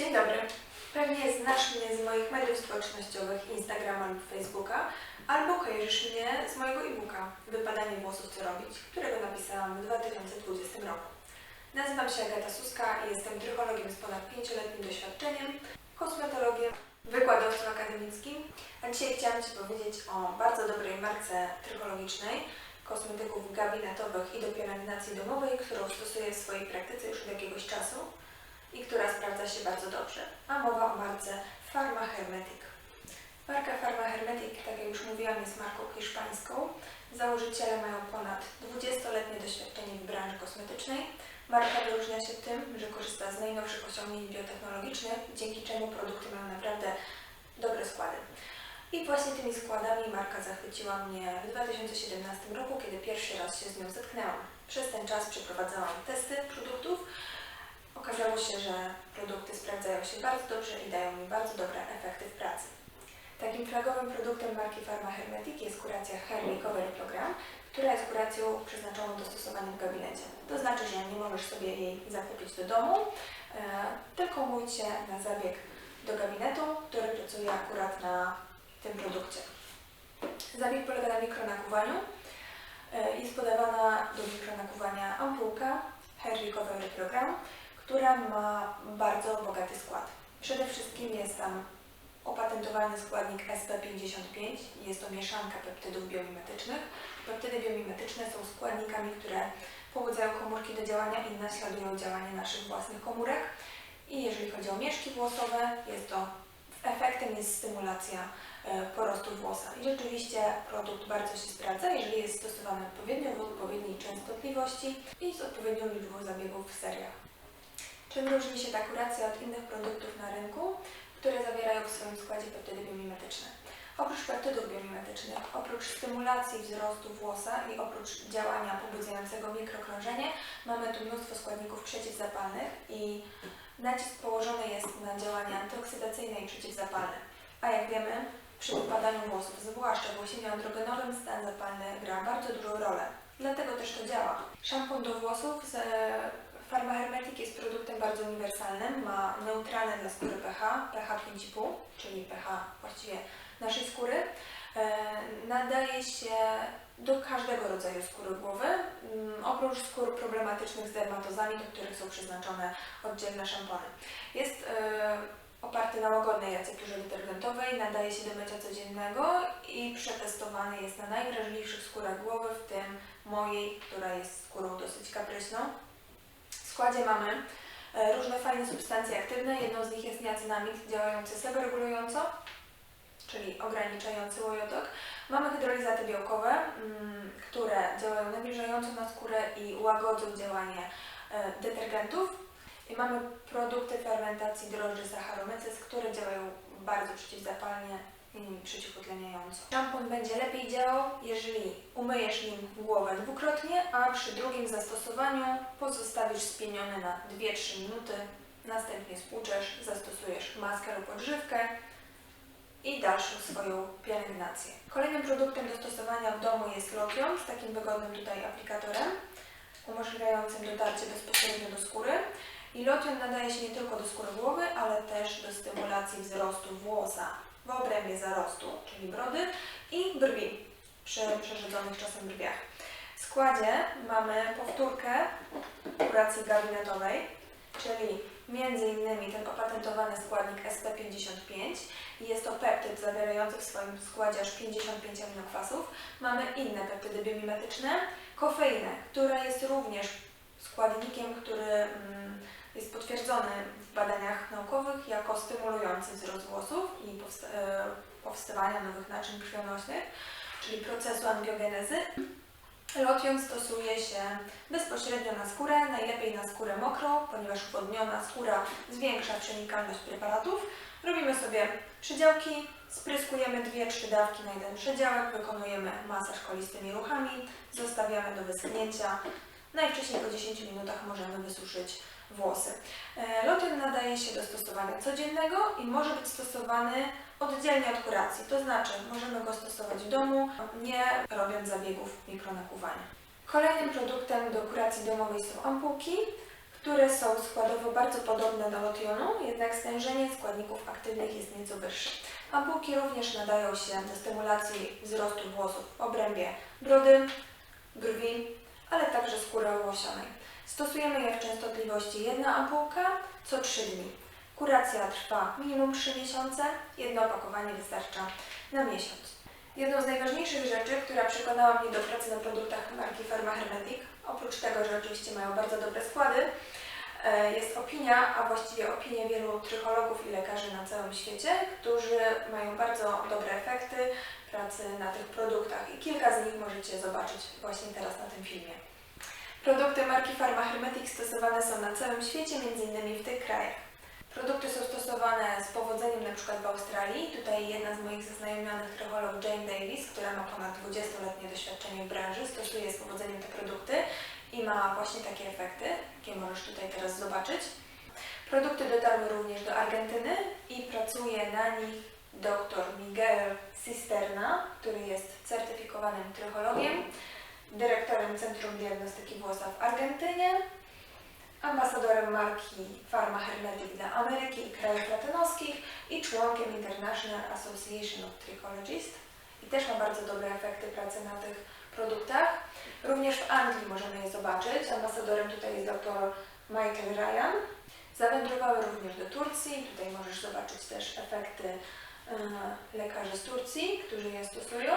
Dzień dobry. Pewnie znasz mnie z moich mediów społecznościowych, Instagrama lub Facebooka, albo kojarzysz mnie z mojego e-booka Wypadanie włosów co robić, którego napisałam w 2020 roku. Nazywam się Agata Suska i jestem trychologiem z ponad 5-letnim doświadczeniem, kosmetologiem, wykładowcą akademickim, a dzisiaj chciałam Ci powiedzieć o bardzo dobrej marce trychologicznej, kosmetyków gabinetowych i do pielęgnacji domowej, którą stosuję w swojej praktyce już od jakiegoś czasu i która sprawdza się bardzo dobrze. A mowa o marce Pharma Hermetic. Marka Pharma Hermetic, tak jak już mówiłam, jest marką hiszpańską. Założyciele mają ponad 20-letnie doświadczenie w branży kosmetycznej. Marka wyróżnia się tym, że korzysta z najnowszych osiągnięć biotechnologicznych, dzięki czemu produkty mają naprawdę dobre składy. I właśnie tymi składami marka zachwyciła mnie w 2017 roku, kiedy pierwszy raz się z nią zetknęłam. Przez ten czas przeprowadzałam testy produktów. Okazało się, że produkty sprawdzają się bardzo dobrze i dają mi bardzo dobre efekty w pracy. Takim flagowym produktem marki Pharma Hermetic jest kuracja Hair Makeover Program, która jest kuracją przeznaczoną do stosowania w gabinecie. To znaczy, że nie możesz sobie jej zakupić do domu, e, tylko umówić się na zabieg do gabinetu, który pracuje akurat na tym produkcie. Zabieg polega na mikronakuwaniu. E, Jest podawana do mikronakuwania ampułka Hair Recovery Program, która ma bardzo bogaty skład. Przede wszystkim jest tam opatentowany składnik SP55. Jest to mieszanka peptydów biomimetycznych. Peptydy biomimetyczne są składnikami, które pobudzają komórki do działania i naśladują działanie naszych własnych komórek. I jeżeli chodzi o mieszki włosowe, jest to efektem jest stymulacja e, porostu włosa. I rzeczywiście produkt bardzo się sprawdza, jeżeli jest stosowany odpowiednio w odpowiedniej częstotliwości i z odpowiednią liczbą zabiegów w seriach. Czym różni się ta kuracja od innych produktów na rynku, które zawierają w swoim składzie peptydy biomimetyczne? Oprócz peptydów biomimetycznych, oprócz stymulacji wzrostu włosa i oprócz działania pobudzającego mikrokrążenie, mamy tu mnóstwo składników przeciwzapalnych i nacisk położony jest na działania antyoksydacyjne i przeciwzapalne. A jak wiemy, przy wypadaniu włosów, zwłaszcza w łosinie androgenowym, stan zapalny gra bardzo dużą rolę. Dlatego też to działa. Szampon do włosów z Pharma Hermetic jest produktem bardzo uniwersalnym. Ma neutralne dla skóry pH, pH 5,5, czyli pH właściwie naszej skóry. E, nadaje się do każdego rodzaju skóry głowy, mm, oprócz skór problematycznych z dermatozami, do których są przeznaczone oddzielne szampony. Jest e, oparty na łagodnej recepturze detergentowej, nadaje się do mycia codziennego i przetestowany jest na najwrażliwszych skórach głowy, w tym mojej, która jest skórą dosyć kapryśną. Składzie mamy e, różne fajne substancje aktywne. Jedną z nich jest niacinamid działający seborregulująco, czyli ograniczający łojotok. Mamy hydrolizaty białkowe, mm, które działają nawilżająco na skórę i łagodzą działanie e, detergentów. I mamy produkty fermentacji drożdży Saccharomyces, które działają bardzo przeciwzapalnie przeciwutleniająco. Szampon będzie lepiej działał, jeżeli umyjesz nim głowę dwukrotnie, a przy drugim zastosowaniu pozostawisz spieniony na 2-3 minuty, następnie spłuczesz, zastosujesz maskę lub odżywkę i dalszą swoją pielęgnację. Kolejnym produktem do stosowania w domu jest lotion z takim wygodnym tutaj aplikatorem umożliwiającym dotarcie bezpośrednio do skóry. I lotion nadaje się nie tylko do skóry głowy, ale też do stymulacji wzrostu włosa w obrębie zarostu, czyli brody i brwi przy przerzedzonych czasem brwiach. W składzie mamy powtórkę kuracji gabinetowej, czyli innymi ten opatentowany składnik SP55. Jest to peptyd zawierający w swoim składzie aż 55 aminokwasów. Mamy inne peptydy biomimetyczne, kofeinę, która jest również składnikiem, który mm, jest potwierdzony w badaniach naukowych jako stymulujący wzrost włosów i e, powstawania nowych naczyń krwionośnych, czyli procesu angiogenezy. Lotion stosuje się bezpośrednio na skórę, najlepiej na skórę mokrą, ponieważ chłodniona skóra zwiększa przenikalność preparatów. Robimy sobie przydziałki, spryskujemy 2-3 dawki na jeden przydziałek, wykonujemy masaż kolistymi ruchami, zostawiamy do wyschnięcia. Najwcześniej po 10 minutach możemy wysuszyć włosy. E, Lotion nadaje się do stosowania codziennego i może być stosowany oddzielnie od kuracji, to znaczy możemy go stosować w domu, nie robiąc zabiegów mikronakuwania. Kolejnym produktem do kuracji domowej są ampułki, które są składowo bardzo podobne do lotionu, jednak stężenie składników aktywnych jest nieco wyższe. Ampułki również nadają się do stymulacji wzrostu włosów w obrębie brody, brwi, ale także skóry owłosionej. Stosujemy je w częstotliwości jedna ampułka co 3 dni. Kuracja trwa minimum 3 miesiące, jedno opakowanie wystarcza na miesiąc. Jedną z najważniejszych rzeczy, która przekonała mnie do pracy na produktach marki Pharma Hermetic, oprócz tego, że oczywiście mają bardzo dobre składy, e, jest opinia, a właściwie opinie wielu trychologów i lekarzy na całym świecie, którzy mają bardzo dobre efekty pracy na tych produktach i kilka z nich możecie zobaczyć właśnie teraz na tym filmie. Produkty marki Pharma Hermetic stosowane są na całym świecie, m.in. w tych krajach. Produkty są stosowane z powodzeniem przykład w Australii. Tutaj jedna z moich zaznajomionych trocholog Jane Davis, która ma ponad 20-letnie doświadczenie w branży, stosuje z powodzeniem te produkty i ma właśnie takie efekty, jakie możesz tutaj teraz zobaczyć. Produkty dotarły również do Argentyny i pracuje na nich dr Miguel Cisterna, który jest certyfikowanym trychologiem, dyrektorem Centrum Diagnostyki Włosa w Argentynie, ambasadorem marki Pharma Hermetic dla Ameryki i krajów latynoskich i członkiem International Association of Trichologists i też ma bardzo dobre efekty pracy na tych produktach. Również w Anglii możemy je zobaczyć. Ambasadorem tutaj jest dr Michael Ryan. Zawędrowały również do Turcji. Tutaj możesz zobaczyć też efekty lekarzy z Turcji, którzy je stosują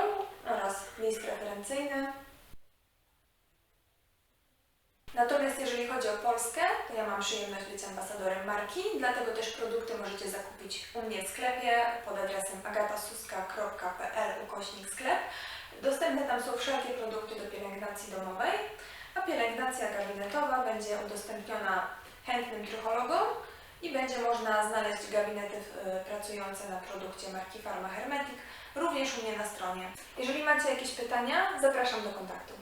oraz list referencyjny. Natomiast jeżeli chodzi o Polskę, to ja mam przyjemność być ambasadorem marki, dlatego też produkty możecie zakupić u mnie w sklepie pod adresem agatasuska.pl ukośnik sklep. Dostępne tam są wszelkie produkty do pielęgnacji domowej, a pielęgnacja gabinetowa będzie udostępniona chętnym trychologom i będzie można znaleźć gabinety e, pracujące na produkcie marki Pharma Hermetic, również u mnie na stronie. Jeżeli macie jakieś pytania, zapraszam do kontaktu.